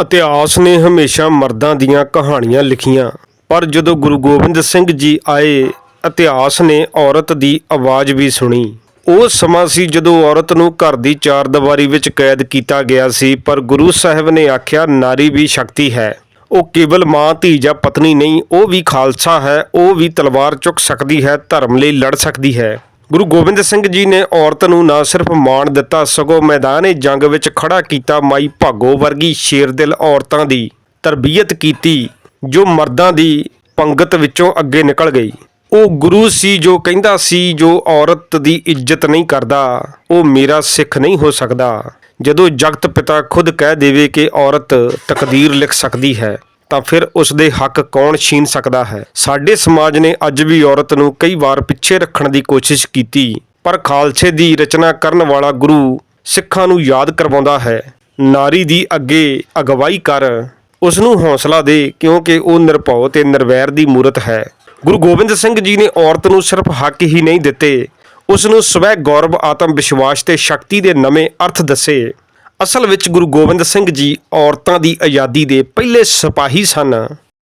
ਇਤਿਹਾਸ ਨੇ ਹਮੇਸ਼ਾ ਮਰਦਾਂ ਦੀਆਂ ਕਹਾਣੀਆਂ ਲਿਖੀਆਂ। ਪਰ ਜਦੋਂ ਗੁਰੂ ਗੋਬਿੰਦ ਸਿੰਘ ਜੀ ਆਏ ਇਤਿਹਾਸ ਨੇ ਔਰਤ ਦੀ ਆਵਾਜ਼ ਵੀ ਸੁਣੀ, ਉਹ ਸਮਾਂ ਸੀ ਜਦੋਂ ਔਰਤ ਨੂੰ ਘਰ ਦੀ ਚਾਰ ਦੀਵਾਰੀ ਵਿੱਚ ਕੈਦ ਕੀਤਾ ਗਿਆ ਸੀ, ਪਰ ਗੁਰੂ ਸਾਹਿਬ ਨੇ ਆਖਿਆ, ਨਾਰੀ ਵੀ ਸ਼ਕਤੀ ਹੈ। ਉਹ ਕੇਵਲ ਮਾਂ, ਧੀ ਜਾਂ ਪਤਨੀ ਨਹੀਂ, ਉਹ ਵੀ ਖਾਲਸਾ ਹੈ, ਉਹ ਵੀ ਤਲਵਾਰ ਚੁੱਕ ਸਕਦੀ ਹੈ, ਧਰਮ ਲਈ ਲੜ ਸਕਦੀ ਹੈ। ਗੁਰੂ ਗੋਬਿੰਦ ਸਿੰਘ ਜੀ ਨੇ ਔਰਤ ਨੂੰ ਨਾ ਸਿਰਫ ਮਾਣ ਦਿੱਤਾ, ਸਗੋਂ ਮੈਦਾਨੇ ਜੰਗ ਵਿੱਚ ਖੜਾ ਕੀਤਾ ਮਾਈ ਭਾਗੋ ਵਰਗੀ ਸ਼ੇਰ ਦਿਲ ਔਰਤਾਂ ਦੀ ਤਰਬੀਅਤ ਕੀਤੀ, ਜੋ ਮਰਦਾਂ ਦੀ ਪੰਗਤ ਵਿੱਚੋਂ ਅੱਗੇ ਨਿਕਲ ਗਈ। ਉਹ ਗੁਰੂ ਸੀ ਜੋ ਕਹਿੰਦਾ ਸੀ, ਜੋ ਔਰਤ ਦੀ ਇੱਜ਼ਤ ਨਹੀਂ ਕਰਦਾ, ਉਹ ਮੇਰਾ ਸਿੱਖ ਨਹੀਂ ਹੋ ਸਕਦਾ। ਜਦੋਂ ਜਗਤ ਪਿਤਾ ਖੁਦ ਕਹਿ ਦੇਵੇ ਕਿ ਔਰਤ ਤਕਦੀਰ ਲਿਖ ਸਕਦੀ ਹੈ ਤਾਂ ਫਿਰ ਉਸ ਦੇ ਹੱਕ ਕੌਣ ਛੀਨ ਸਕਦਾ ਹੈ? ਸਾਡੇ ਸਮਾਜ ਨੇ ਅੱਜ ਵੀ ਔਰਤ ਨੂੰ ਕਈ ਵਾਰ ਪਿੱਛੇ ਰੱਖਣ ਦੀ ਕੋਸ਼ਿਸ਼ ਕੀਤੀ, ਪਰ ਖਾਲਸੇ ਦੀ ਰਚਨਾ ਕਰਨ ਵਾਲਾ ਗੁਰੂ ਸਿੱਖਾਂ ਨੂੰ ਯਾਦ ਕਰਵਾਉਂਦਾ ਹੈ। ਨਾਰੀ ਦੀ ਅੱਗੇ ਅਗਵਾਈ ਕਰ ਉਸ ਨੂੰ ਹੌਸਲਾ ਦੇ ਕਿਉਂਕਿ ਉਹ ਨਿਰਭਉ ਤੇ ਨਿਰਵੈਰ ਦੀ ਮੂਰਤ ਹੈ। ਗੁਰੂ ਗੋਬਿੰਦ ਸਿੰਘ ਜੀ ਨੇ ਔਰਤ ਨੂੰ ਸਿਰਫ ਹੱਕ ਹੀ ਨਹੀਂ ਦਿੱਤੇ ਉਸ ਨੂੰ ਸਵੈ ਗੌਰਵ ਆਤਮ ਵਿਸ਼ਵਾਸ ਤੇ ਸ਼ਕਤੀ ਦੇ ਨਵੇਂ ਅਰਥ ਦੱਸੇ। ਅਸਲ ਵਿੱਚ ਗੁਰੂ ਗੋਬਿੰਦ ਸਿੰਘ ਜੀ ਔਰਤਾਂ ਦੀ ਆਜ਼ਾਦੀ ਦੇ ਪਹਿਲੇ ਸਿਪਾਹੀ ਸਨ।